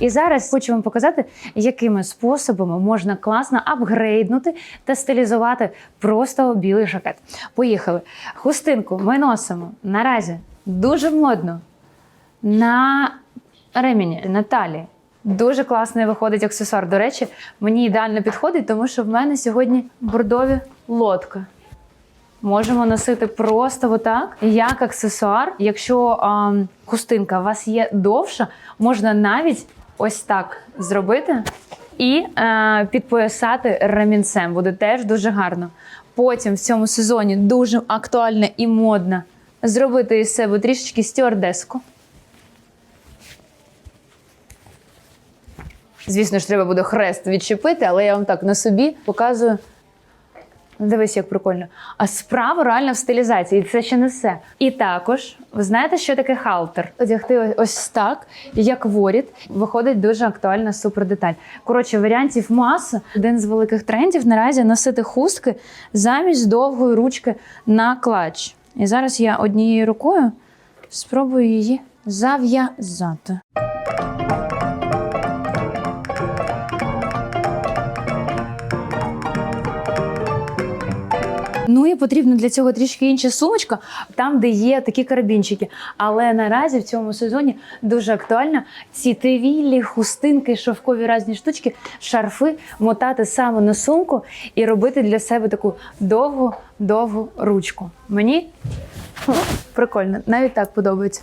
І зараз хочу вам показати, якими способами можна класно апгрейднути та стилізувати просто білий жакет. Поїхали. Хустинку ми носимо наразі дуже модно на ремені, на талії. Дуже класний виходить аксесуар. До речі, мені ідеально підходить, тому що в мене сьогодні бордові лодка. Можемо носити просто отак, як аксесуар. Якщо а, хустинка у вас є довша, можна навіть ось так зробити і е, підпоясати ремінцем. Буде теж дуже гарно. Потім в цьому сезоні дуже актуально і модно зробити із себе трішечки стюардеску. Звісно ж, треба буде хрест відчепити, але я вам так на собі показую. Ну, Дивись, як прикольно. А справа реально в стилізації, і це ще не все. І також, ви знаєте, що таке халтер? Одягти ось- так, як воріт, виходить дуже актуальна супердеталь. Коротше, варіантів маса. Один з великих трендів наразі носити хустки замість довгої ручки на клач. І зараз я однією рукою спробую її зав'язати. Ну і потрібно для цього трішки інша сумочка, там, де є такі карабінчики. Але наразі в цьому сезоні дуже актуально ці тривілі, хустинки, шовкові різні штучки, шарфи мотати саме на сумку і робити для себе таку довгу, довгу ручку. Мені ну, прикольно, навіть так подобається.